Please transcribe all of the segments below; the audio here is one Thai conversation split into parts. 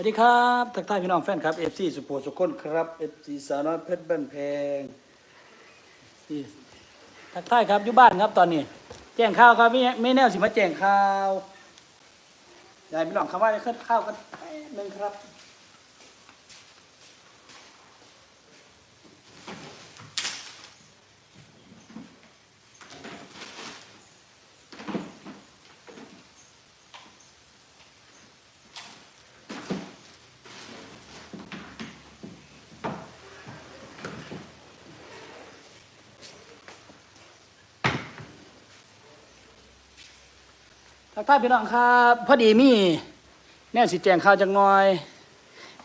สวัสดีครับทักทายพี่น้องแฟนครับ FC สุโขสุคนครับ FC สาวน้อยเพชรบ้านแพงนี่ทักทายครับอยู่บ้านครับตอนนี้ แจ้งข่าวครับไม่ไม่แน่สิมาแจ้งข่าวยายพี่น้องคำว่าจะขึ้นข้าวกันแป๊บหนึงครับ ทักทาพี่น้องครับ พอดีมีแน่สิแจงข่าวจังน่อย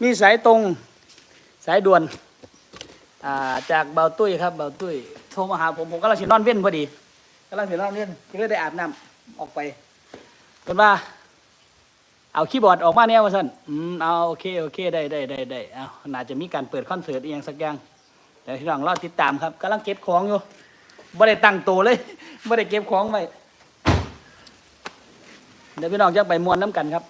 มีสายตรงสายด่วนอ่าจากเบาตุ้ยครับเบาตุ้ยโทรมาหาผมผมกำลังสินอนเว้นพอดีกำลังสินอนเว้นก็เลยได้อาบน้ำออกไปเพิ่นว่า เอาคีย์บอร์ดออกมาแนวว่าซั่นอืมเอาโอเคโอเคได้ได้ได้ได้เอาน่าจะมีการเปิดคอนเสิร์ตอีหยังสักอย่างแต่พี่น้องรอติดตามครับกำลังเก็บของอยู่บ่ได้ตั้งตัวเลยบ่ได้เก็บของไว้ เดี๋ยวพี่น้องจะไปมวนน้ำกันครับ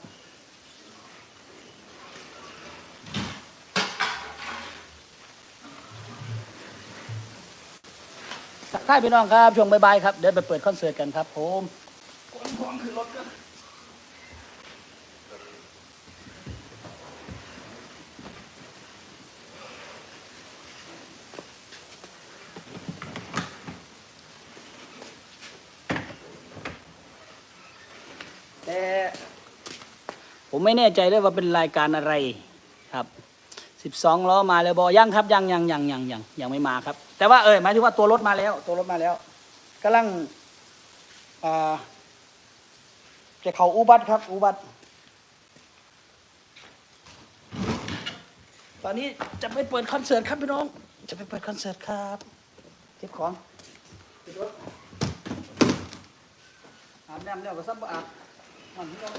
ถ้ายพี่น้องครับช่วงบ่ายๆครับ เดี๋ยวไปเปิดคอนเสิร์ตกันครับผมขนของขึ้นรถกันแต่ ผมไม่แน่ใจด้วยว่าเป็นรายการอะไรครับสิบสองล้อมาแล้วบอยังครับยังยังยังยังยังยังไม่มาครับ แต่ว่าเออหมายถึงว่าตัวรถมาแล้ว ตัวรถมาแล้วกำลังจะเขาอูบัติครับอูบัติ ตอนนี้จะไปเปิดคอนเสิร์ตครับพี่น้อง จะไปเปิดคอนเสิร์ตครับเก็บของรถอาบน้ำแล้วก็ซับบ่อาบมันที่เรา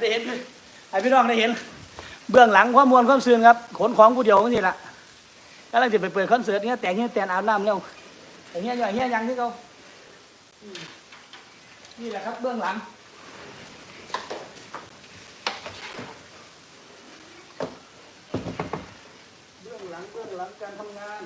ได้เห็นให้พี่น้องได้เห็น เบื้องหลังความมวลความซื่นครับ ขนของผู้เดียวนี่แหละกำลังจะไปเปิดคอนเสิร์ตเนี้ยแต่งเนี้ยแต่งอาบน้ำแล้วแต่เนี้ยอย่างเนี้ยยังที่เขานี่แหละครับเบื้องหลังเบื้องหลังเบื้องหลังการทำงาน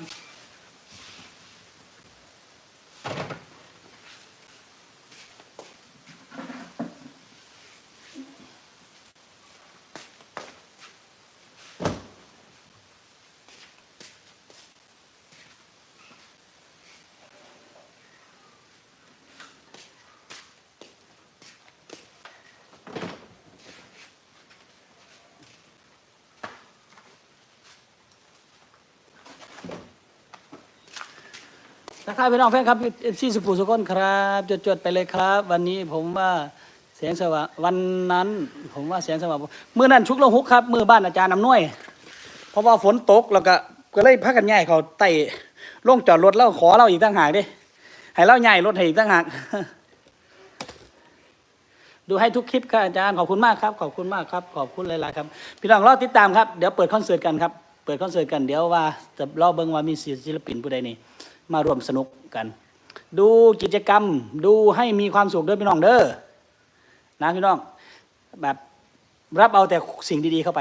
ทักทายพี่น้องแฟนครับเอฟซีสุภูสุคนครับจดจดๆไปเลยครับ วันนี้ผมว่าแสงสว่างวันนั้น ผมว่าแสงสว่างเมื่อนั้นชุกละหุกครับมือบ้านอาจารย์น้ำน้วยเพราะว่าฝนตกแล้วก็ก็เลยพักกันใหญ่เขาไต่ลงจอดรถแล้วขอเราอีกตั้งหากดิให้เราใหญ่รถให้อีกตั้งหากดูให้ทุกคลิปครับอาจารย์ขอบคุณมากครับ ขอบคุณมากครับ ขอบคุณหลายๆครับ พี่น้องรอติดตามครับเดี๋ยวเปิดคอนเสิร์ตกันครับเปิดคอนเสิร์ตกันเดี๋ยวว่าจะรอเบิ่งว่ามีศิลปินผู้ใดนี่ มาร่วมสนุกกัน ดูกิจกรรมดูให้มีความสุขเด้อพี่น้องเด้อนะพี่น้องแบบรับเอาแต่สิ่งดีๆเข้าไป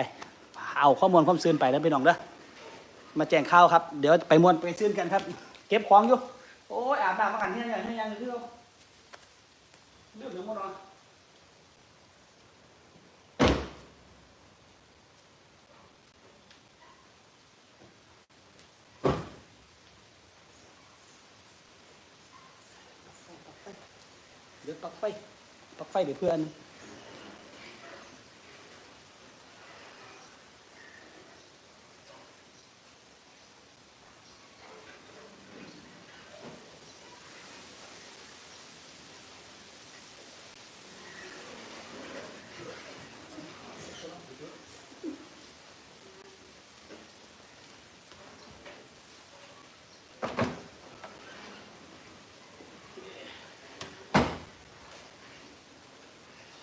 เอาข้อมูลความซื่นไปแล้วพี่น้องเด้อมาแจ้งข่าวครับ เดี๋ยวไปมวนไปซื่นกันครับ เก็บของอยู่โอ้ยอาบน้ำมากันเนี่ยยังเนี่ยยังคือเราเรื่องเดี๋ยวมานอน เดี๋ยวปลักไฟปลักไฟเดี๋ยวเพื่อน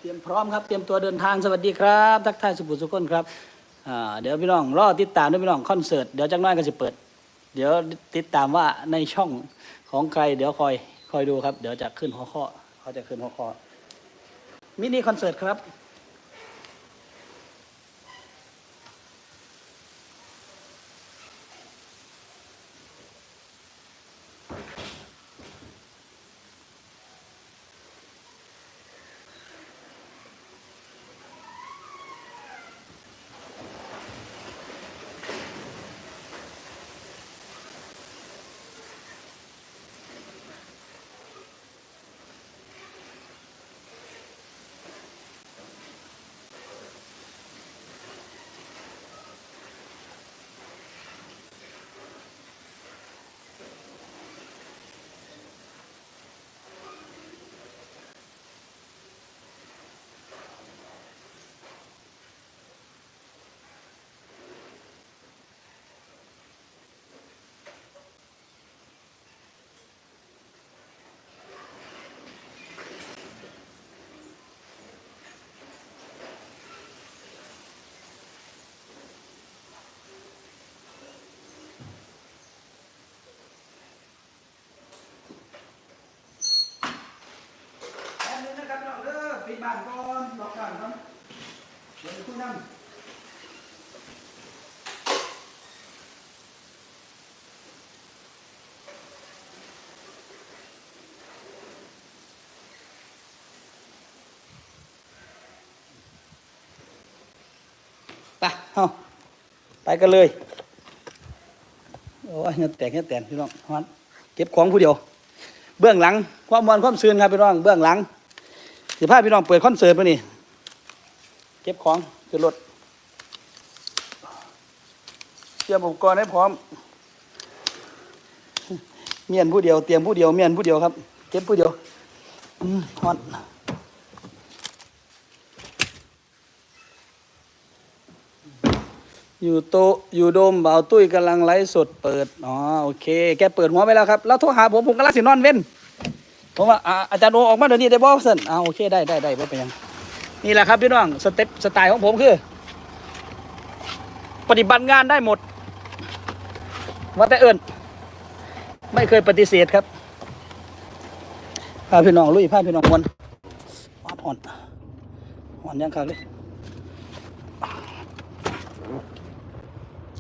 เตรียมพร้อมครับ เตรียมตัวเดินทางสวัสดีครับ ทักทายสุภุสุคนครับอ่าเดี๋ยวพี่น้องรอติดตามด้วยพี่น้องคอนเสิร์ตเดี๋ยวจังน้อยก็จะเปิด เดี๋ยวติดตามว่าในช่องของใคร เดี๋ยวคอยคอยดูครับ เดี๋ยวจะขึ้นหัวข้อเขาจะขึ้นหัวข้อมินิคอนเสิร์ตครับ บ้านก่อนล็อกบ้านก่อนเดี๋ยวคุณนั่งไปเอาไปกันเลย โอ้ยเงี้ยแตกเงี้ยแตนพี่น้องฮอนเก็บของผู้เดียว เบื้องหลัง ความมวนความซื่นครับพี่น้อง เบื้องหลัง สิพาพี่น้องเปิดคอนเสิร์ตมานี่เก็บของขึ้นรถเตรียมอุปกรณ์ให้พร้อม เมียนผู้เดียวเตรียมผู้เดียวเมียนผู้เดียวครับ เก็บผู้เดียวอืมฮอนอยู่โตอยู่โดมเบาตุ้ยกำลังไลฟ์สดเปิด อ๋อ โอเค แกเปิดหัวไปแล้วครับ แล้วโทรหาผม ผมกำลังสินอนเว้น ผมว่าอ่าอาจารย์โอออกมาเดี๋ยวนี้ได้บ่สันอ่าโอเคได้ได้ได้บ่เป็นหยังนี่แหละครับพี่น้องสเต็ปสไตล์ของผมคือ ปฏิบัติงานได้หมดว่าแต่เอิญไม่เคยปฏิเสธครับพาพี่น้องลุยพาพี่น้องมวนอ่อนอ่อนอ่อนยังครับเลย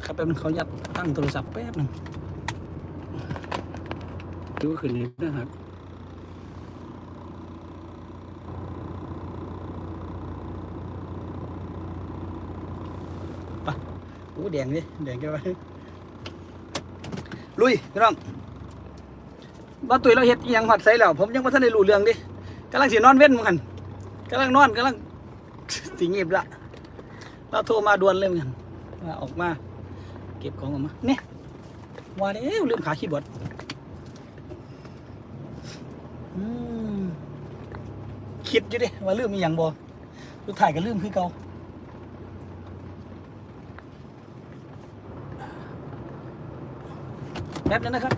ครับแป๊บนึงเขายัดตั้งโทรศัพท์แป๊บนึงดูขึ้นนี้นะครับ โอ้แดงดิแดงแกไว้ลุยพี่น้องบ้าตุยเราเฮ็ดยังหอดใส่แล้วผมยังไม่ทันได้รู้เรื่องดิกำลังสินอนเว้นเหมือนกันกำลังนอนกำลังสิงียบละเราโทรมาด่วนเลยเหมือนกันว่าออกมา เก็บของออกมาเนี่ยว่าแล้วลืมขาคีย์บดอืมคิดอยู่ดิว่าลืมมีอย่างบ่สุดท้ายก็ลืมคือเก่า แป๊บนึงนะครับ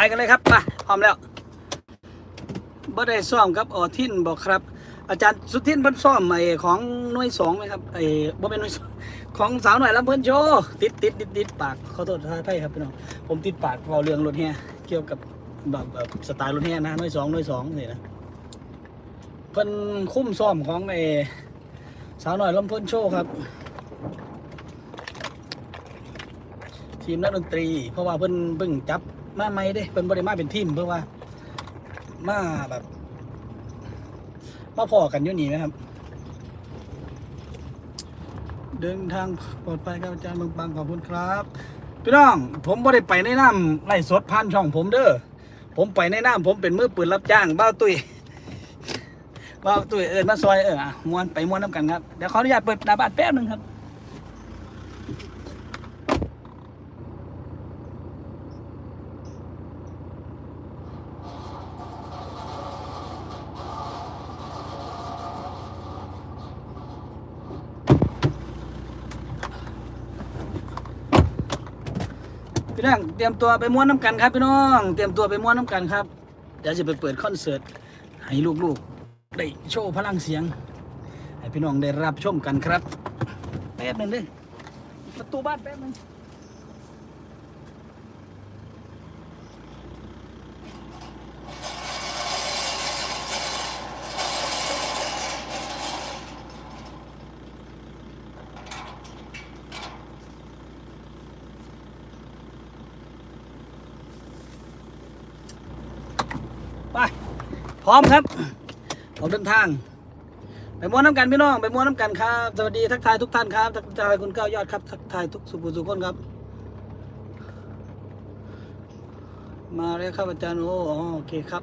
ไปกันเลยครับไปพร้อมแล้วบ่ได้ซ่อมครับออทินบอกครับ อาจารย์สุทินเพิ่นซ่อมไอ้ของหน่วยสองไหมครับไอ้บ่เป็นหน่วยสองของสาวหน่อยลำเพิ่นโชว์ติดติดติดติดปากขอโทษท่านไทยครับพี่น้องผมติดปากเว้าเรื่องรถแห่เกี่ยวกับแบบแบบสไตล์รถแห่นะหน่วยสองหน่วยสองนี่นะเพิ่นคุ้มซ่อมของไอ้สาวหน่อยลำเพิ่นโชว์ครับทีมนักดนตรี เพราะว่าเพิ่นเพิ่งจับ มาใหม่เด้เพิ่นบ่ได้มาเป็นทีมเพราะว่า มาแบบ มาพอกันอยู่นี่นะครับ เดินทางปลอดภัยครับอาจารย์เมืองปังขอบคุณครับพี่น้อง ผมไม่ได้ไปในน้ำไล่สดพันช่องผมเด้อผมไปในน้ำผมเป็นมือปืนรับจ้างบ้าตุยบ้าตุยเอิญมาซอยเออมวนไปมวนน้ำกันครับเดี๋ยวขออนุญาตเปิดหน้าบ้านแป๊บหนึงครับ เตรียมตัวไปม้วนน้ำกันครับพี่น้อง เตรียมตัวไปม้วนน้ำกันครับ เดี๋ยวจะไปเปิดคอนเสิร์ตให้ลูกๆ ได้โชว์พลังเสียง ให้พี่น้องได้รับชมกันครับ แป๊บหนึงเลยประตูบ้านแป๊บหนึงไปพ ร้อมครับออกเดินทาง ไปม้วนน้ำกันพี่น้อง ไปม้วนน้ำกันครับ สวัสดีทักทายทุกท่านครับ ทักทายคุณเก้ายอดครับ ทักทายทุกสุภุสุคนครับ มาแล้วครับอาจารย์โอ้โอเคครับ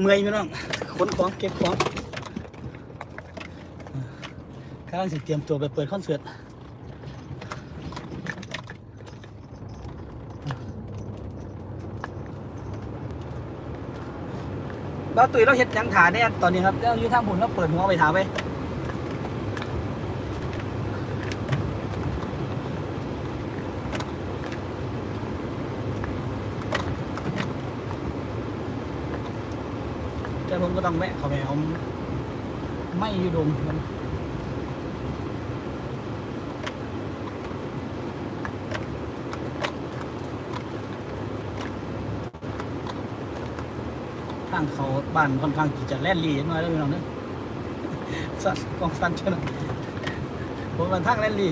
เมื่อยพี่น้อง ขนของเก็บของกำลังสิเตรียมตัวไปเปิดคอนเสิร์ต เราตุ๋ยเราเห็ดยังถาเนี่ยตอนนี้ครับเราอยู่ทางบุญเราเปิดหัวไปถามไปแต่ผมก็ต้องแวะเขาไปเอาไม่อยู่ดงมันทางเขา บ้านค่อนข้างที่จะแล่นลีน้อยแล้วพี่น้องเนอะสัตว์กองสันเชยวนผมมันทางแล่นลี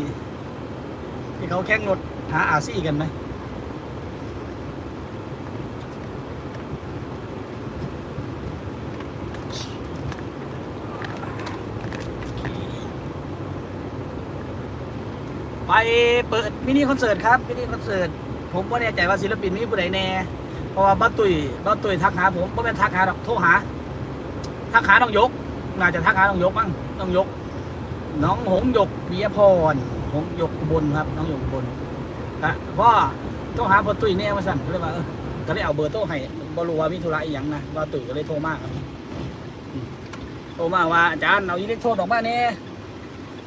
ที่เขาแข่งรถหาอาซี่กันไหมไปเปิดมินิคอนเสิร์ตครับมินิคอนเสิร์ตผมก็แน่ใจว่าศิลปินมีผู้ใดแน่ เพราะว่าบ้าตุยบ้าตุยทักหาผมไม่เป็นทักหาหรอกโทรหา ทักหาน้องยกน่าจะทักหาน้องยกมั้งน้องยก น้องหงยกปิยพรหงยกบลครับ น้องหยกบลก็เพราะว่าโทรหาบ้าตุยแน่มาสั่นก็เลยว่าเออก็เลยเอาเบอร์โทรให้บรู้ว่ามีธุระอีหยังนะบ้าตุยก็เลยโทรมาครับโทรมาว่าอาจารย์เอาอิเล็กโทรออกมาเนี่ย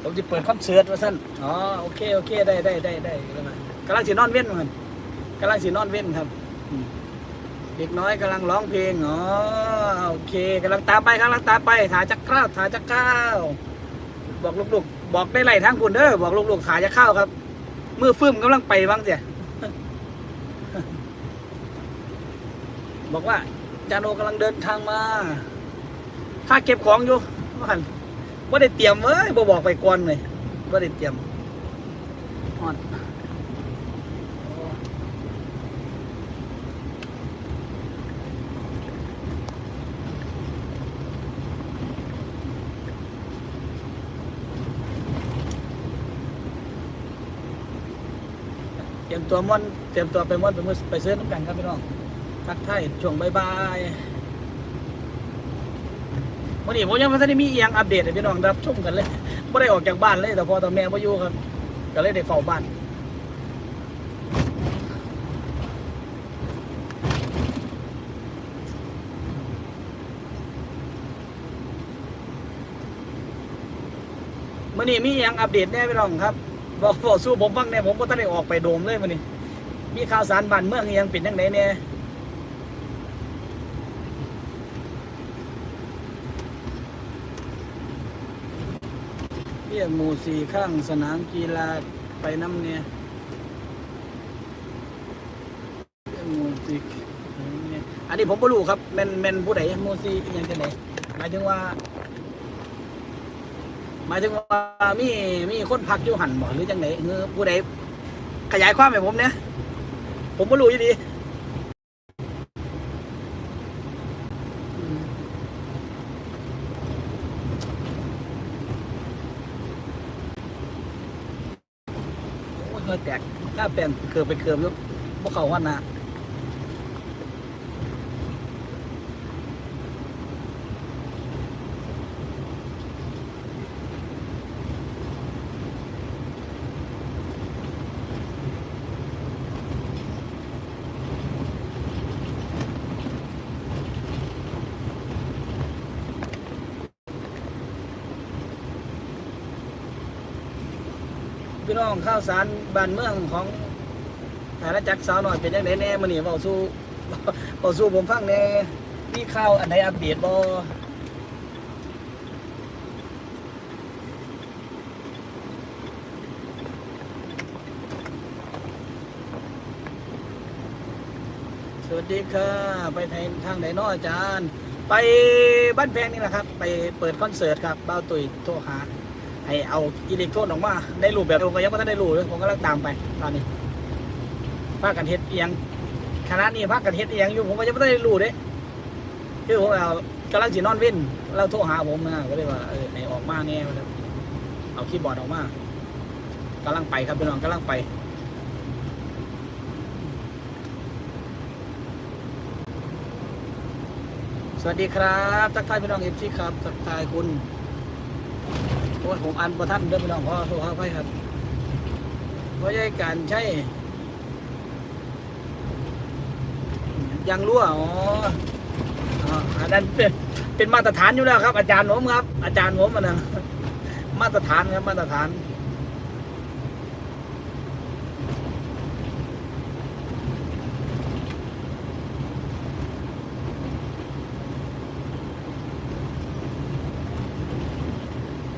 ผมจะเปิดคอนเสิร์ตว่าสั้นอ๋อโอเคโอเคได้ได้ได้ได้ได้มากำลังสีนอนเว้นเหมือนกำลังสีนอนเว้นครับอืม เด็กน้อยกำลังร้องเพลงอ๋อโอเคกำลังตามไปกำลังตามไปถาจักข้าวถาจักข้าวบอกลูกๆ บอกได้ไล่ทางคุณเด้อบอกลูกๆถาจักข้าวครับมือฟื้มกำลังไปบ้างเสียบอกว่าจานโอกำลังเดินทางมาข้าเก็บของอยู่ว่าหันว่าได้เตรียมเว้ยบ่บอกไปก่อนเลยว่าได้เตรียมฮอดเตรีย มตัวม่วนเตรียมตัวไปม่วนไปมือไปซื้อน้ำกันครับพี่น้องทักทายช่วงบายๆวันนี้ผมยังไม่ได้มีเอียงอัปเดตให้พี่น้องรับชมกันเลยไม่ได้ออกจากบ้านเลยแต่พอตอนแม่พ่อยู่ครับก็เลยได้เฝ้าบ้านมื่อนี้มีเอียงอัปเดตแน่พี่น้องครับ บอกบอกสู้ผมฟังแน่ผมก็ต้องได้ออกไปโดมเลยมื่อนี้มีข่าวสารบ้านเมืองยังเป็นยังไงเนี่ยเรียหมู่สี่ข้างสนามกีฬาไปน้ำเนี่ยเรียหมู่สี่เนี่ยอันนี้ผมไม่รู้ครับแมนแมนผู้ใดหมู่สี่ยังจะไหนหมายถึงว่า หมายถึงว่ามีมีคนพักอยู่หันบ่หรือจังไหนเออผู้ใดขยายความให้ผมเนี่ยผมก็รู้อยู่ดีโอ้ยแตกถ้าเป็นเคยไปเคยอบยุบพวกเขาว่าน่ะ องข้าวสารบ้านเมืองของอาณาจักรสาวหน่อยเป็นยังไงแน่มันนี่เบาสู้เบาสู้ผมฟังแน่มีข่าวอันไหนอัปเดตบ่สวัสดีค่ะ ไปทางทางไหนนาะอาจารย์ ไปบ้านแพงนี่แหละครับ ไปเปิดคอนเสิร์ตครับบ้าตุยโทรหา ให้เอาอิเล็กโทรนออกมาได้รูปแบบผมก็ยังไม่ทันได้รูปเลยผมก็ลังตามไปตอนนี้ภาคกันเฮ็ดเอียงคณะนี้ภาคกันเฮ็ดเอียงอยู่ผมก็ยังไม่ได้รูปเด้คือผมเอากำลังจีนอนเว้นเราโทรหาผมนะก็เลยว่าเออให้ออกมาแน่ว่าเอาคีย์บอร์ดออกมากำลังไปครับพี่น้องกำลังไปสวัสดีครับทักทายพี่น้องเอฟซีครับทักทายคุณ อ้ยผมอ่านประทันเด้อพี่น้องขอโทษครับไปครับเพราะใช่การใช้ยางรั่วอ๋ออ๋ออันนั้นเป็นเป็นมาตรฐานอยู่แล้วครับ อาจารย์ผมครับ อาจารย์ผมมันนะมาตรฐานครับมาตรฐาน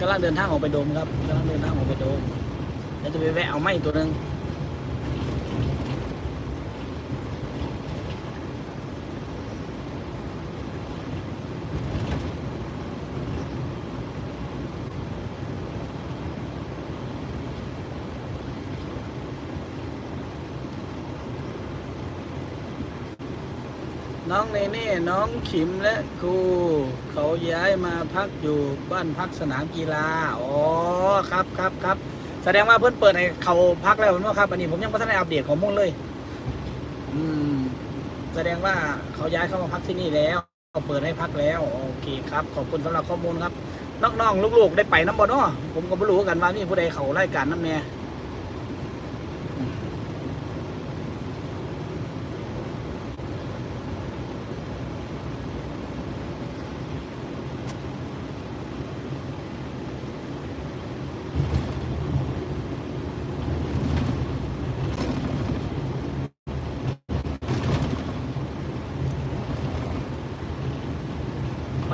กำลังเดินทางออกไปโดมครับกำลังเดินทางออกไปโดมแล้วจะไปแวะเอาไม้ตัวหนึ่งน้องเนเน่ น้องขิมและครู เขาย้ายมาพักอยู่บ้านพักสนามกีฬา อ๋อ ครับครับครับ แสดงว่าเพื่อนเปิดให้เขาพักแล้วเนอะครับ อันนี้ผมยังไม่ทันได้อัปเดตข้อมูลเลย อืม แสดงว่าเขาย้ายเข้ามาพักที่นี่แล้วเขาเปิดให้พักแล้ว โอเคครับ ขอบคุณสำหรับข้อมูลครับน้องๆลูกๆ ได้ไปน้ำบ่เนาะผมก็ไม่รู้กันว่ามีผู้ใดเขาไล่การน้ำแน่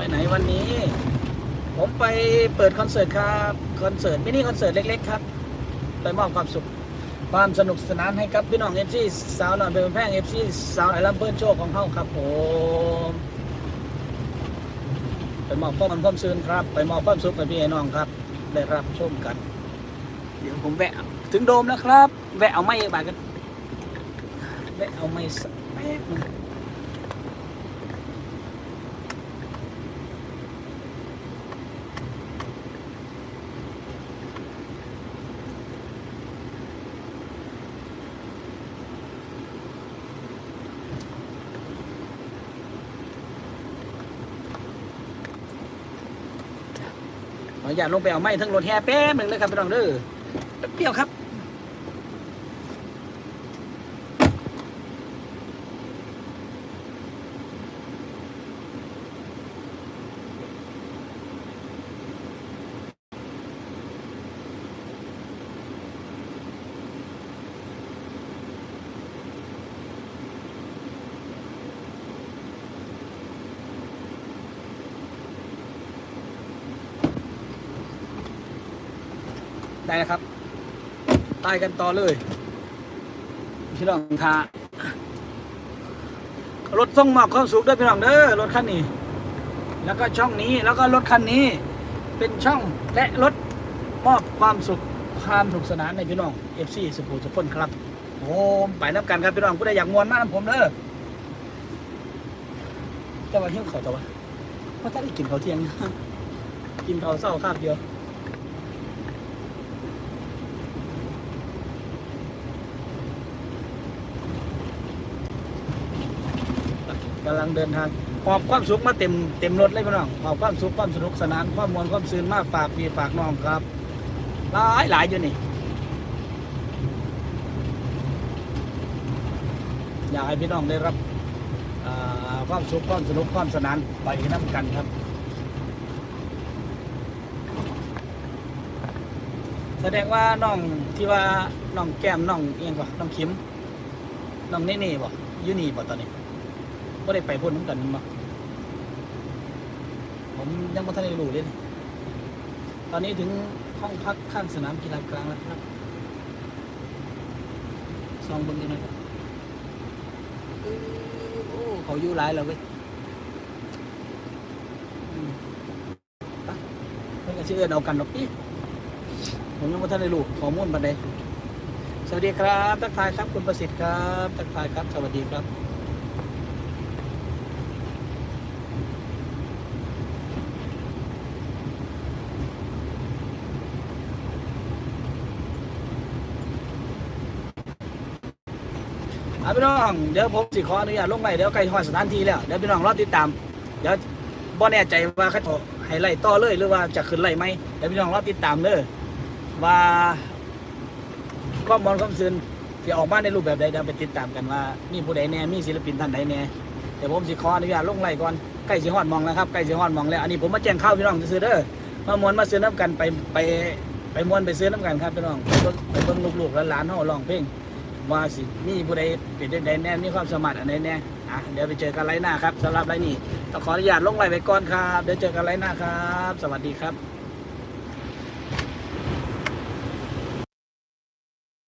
ไปไหนวันนี้ ผมไปเปิดคอนเสิร์ตครับคอนเสิร์ตมินิคอนเสิร์ตเล็กๆครับ ไปมอบความสุข ความสนุกสนานให้กับพี่น้องเอฟซีสาวหน่อยเป็นแพงเอฟซีสาวไอลำเพิ่นโชคของเขาครับผมไปมอบความความซื่นครับ ไปมอบความสุขให้พี่น้องครับ ได้รับชมกัน เดี๋ยวผมแวะถึงโดมแล้วครับ แวะเอาไม้บาทกันแวะเอาไม้สักแป๊บนึง ขอย่าตลงไปเอาไม้ทั้งรถแห่แป๊บหนึ่งเลยครับพี่น้องเด้อแป๊บเดียวครับ ได้แล้วครับตายกันต่อเลยพี่น้องทารถส่งมอบความสุขด้วยพี่น้องเด้อรถคันนี้ แล้วก็ช่องนี้แล้วก็รถคันนี้ เป็นช่องและรถมอบความสุขความสนุกสนานในพี่น้องเอฟซีสุภูทุกคนครับโอ้ไปนับกันครับพี่น้องผู้ใดอยากมวนมากนะผมเด้อแต่ว่าหิ้วเขาแต่ว่าเพราะถ้าได้กินเขาเที่ยงกินเขาเศร้าคาบเดียว กำลังเดินทางหอบความสุขมาเต็มเต็มรถเลยพี่น้องหอบความสุขความสนุกสนานความมวลความซื่นมาฝากพี่ฝากน้องครับหลายหลายอยู่นี่อยากให้พี่น้องได้รับความสุขความสนุกความสนานไปน้ำกันครับแสดงว่าน้องที่ว่าน้องแก้มน้องเอียงกว่าน้องเข็มน้องเน่เน่บ่อยู่นี่บ่ตอนนี้ บ่ได้ไปพ่นน้ำกันบ่ผมยังบ่ทันได้รู้เลยตอนนี้ถึงห้องพักข้างสนามกีฬากลางแล้วครับซองเบิ่งยังไงครับเอ้โอ้เขาอยู่หลายแล้วเว้ยอืมไปเพิ่นก็สิเอิ้นเอากันดอกติผมยังไม่ทันได้รู้ข้อมูลบันไดสวัสดีครับ ทักทายครับคุณประสิทธิ์ครับ ทักทายครับ สวัสดีครับ พี่น้องเดี๋ยวผมสิขออนุญาตลงไปเดี๋ยวใกล้ฮอดสถานที่แล้วเดี๋ยวพี่น้องรอติดตาม เดี๋ยวบ่แน่ใจว่าเขาจะให้ไล่ต่อเลยหรือว่าจะขึ้นไล่ไหมเดี๋ยวพี่น้องรอติดตามเด้อว่าข้อมูลความซื่นที่ออกมาในรูปแบบใดเดี๋ยวไปติดตามกันว่ามีผู้ใดแน่มีศิลปินท่านใดแน่เดี๋ยวผมสิขออนุญาตลงไล่ก่อนใกล้สิฮอดมองแล้วครับใกล้สิฮอดมองแล้วอันนี้ผมมาแจ้งข่าวพี่น้องซื้อเด้อมามวนมาซื้อน้ำกันไปไปไปมวนไปซื้อน้ำกันครับพี่น้องไปเบิ่งลูกๆและหลานๆเฮาร้องเพลง ว่าสิมีผู้ใดเป็นได้แน่มีความสามารถอันใดแน่อะเดี๋ยวไปเจอกันไลน์หน้าครับสำหรับไลน์นี้ต้องขออนุญาตลงไลน์ไปก่อนครับเดี๋ยวเจอกันไลน์หน้าครับ สวัสดีครับ